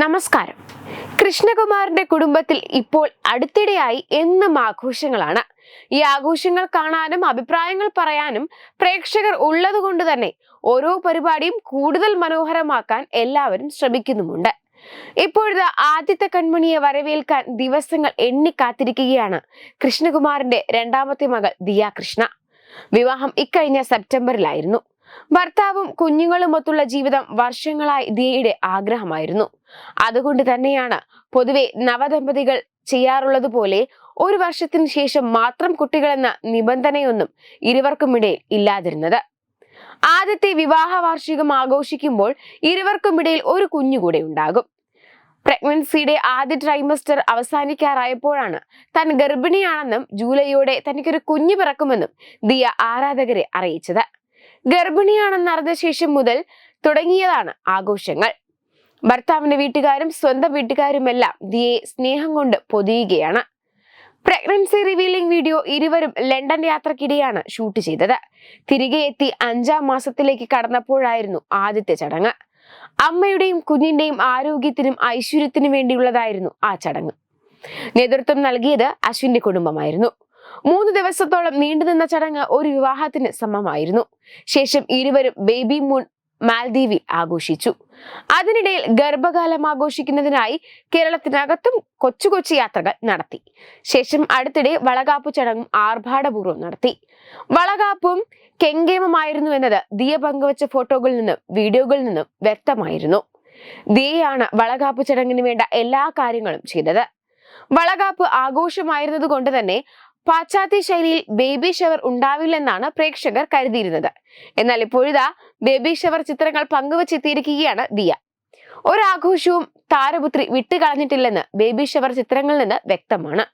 നമസ്കാരം. കൃഷ്ണകുമാറിന്റെ കുടുംബത്തിൽ ഇപ്പോൾ അടുത്തിടെയായി എന്നും ആഘോഷങ്ങളാണ്. ഈ ആഘോഷങ്ങൾ കാണാനും അഭിപ്രായങ്ങൾ പറയാനും പ്രേക്ഷകർ ഉള്ളതുകൊണ്ട് തന്നെ ഓരോ പരിപാടിയും കൂടുതൽ മനോഹരമാക്കാൻ എല്ലാവരും ശ്രമിക്കുന്നുമുണ്ട്. ഇപ്പോഴത്തെ ആദ്യത്തെ കൺമണിയെ വരവേൽക്കാൻ ദിവസങ്ങൾ എണ്ണി കാത്തിരിക്കുകയാണ് കൃഷ്ണകുമാറിന്റെ രണ്ടാമത്തെ മകൾ ദിയാ കൃഷ്ണ. വിവാഹം ഇക്കഴിഞ്ഞ സെപ്റ്റംബറിലായിരുന്നു. ഭർത്താവും കുഞ്ഞുങ്ങളുമൊത്തുള്ള ജീവിതം വർഷങ്ങളായി ദിയയുടെ ആഗ്രഹമായിരുന്നു. അതുകൊണ്ട് തന്നെയാണ് പൊതുവെ നവദമ്പതികൾ ചെയ്യാറുള്ളത് പോലെ ഒരു വർഷത്തിന് ശേഷം മാത്രം കുട്ടികളെന്ന നിബന്ധനയൊന്നും ഇരുവർക്കുമിടയിൽ ഇല്ലാതിരുന്നത്. ആദ്യത്തെ വിവാഹ വാർഷികം ആഘോഷിക്കുമ്പോൾ ഇരുവർക്കുമിടയിൽ ഒരു കുഞ്ഞുകൂടെ ഉണ്ടാകും. പ്രഗ്നൻസിയുടെ ആദ്യ ട്രൈമസ്റ്റർ അവസാനിക്കാറായപ്പോഴാണ് താൻ ഗർഭിണിയാണെന്നും ജൂലൈയോടെ തനിക്കൊരു കുഞ്ഞു പിറക്കുമെന്നും ദിയ ആരാധകരെ അറിയിച്ചത്. ഗർഭിണിയാണെന്നറിഞ്ഞ ശേഷം മുതൽ തുടങ്ങിയതാണ് ആഘോഷങ്ങൾ. ഭർത്താവിന്റെ വീട്ടുകാരും സ്വന്തം വീട്ടുകാരുമെല്ലാം ദിയെ സ്നേഹം കൊണ്ട് പൊതിയുകയാണ്. പ്രഗ്നൻസി റിവീലിംഗ് വീഡിയോ ഇരുവരും ലണ്ടൻ യാത്രക്കിടെയാണ് ഷൂട്ട് ചെയ്തത്. തിരികെ എത്തി അഞ്ചാം മാസത്തിലേക്ക് കടന്നപ്പോഴായിരുന്നു ആദ്യത്തെ ചടങ്ങ്. അമ്മയുടെയും കുഞ്ഞിന്റെയും ആരോഗ്യത്തിനും ഐശ്വര്യത്തിനും വേണ്ടിയുള്ളതായിരുന്നു ആ ചടങ്ങ്. നേതൃത്വം നൽകിയത് അശ്വിന്റെ കുടുംബമായിരുന്നു. മൂന്ന് ദിവസത്തോളം നീണ്ടുനിന്ന ചടങ്ങ് ഒരു വിവാഹത്തിന് സമമായിരുന്നു. ശേഷം ഇരുവരും ബേബി മൂൺ മാൽദ്വീപിൽ ആഘോഷിച്ചു. അതിനിടയിൽ ഗർഭകാലം ആഘോഷിക്കുന്നതിനായി കേരളത്തിനകത്തും കൊച്ചു കൊച്ചു യാത്രകൾ നടത്തി. ശേഷം അടുത്തിടെ വളകാപ്പ് ചടങ്ങും ആർഭാടപൂർവം നടത്തി. വളകാപ്പും കെങ്കേമമായിരുന്നു എന്നത് ദിയ പങ്കുവച്ച ഫോട്ടോകളിൽ നിന്നും വീഡിയോകളിൽ നിന്നും വ്യക്തമായിരുന്നു. ദിയയാണ് വളകാപ്പ് ചടങ്ങിന് വേണ്ട എല്ലാ കാര്യങ്ങളും ചെയ്തത്. വളകാപ്പ് ആഘോഷമായിരുന്നത് കൊണ്ട് തന്നെ പാശ്ചാത്യ ശൈലിയിൽ ബേബി ഷവർ ഉണ്ടാവില്ലെന്നാണ് പ്രേക്ഷകർ കരുതിയിരുന്നത്. എന്നാൽ ഇപ്പോഴിതാ ബേബി ഷവർ ചിത്രങ്ങൾ പങ്കുവച്ചെത്തിയിരിക്കുകയാണ് ദിയ. ഒരാഘോഷവും താരപുത്രി വിട്ടുകളഞ്ഞിട്ടില്ലെന്ന് ബേബി ഷവർ ചിത്രങ്ങളിൽ നിന്ന് വ്യക്തമാണ്.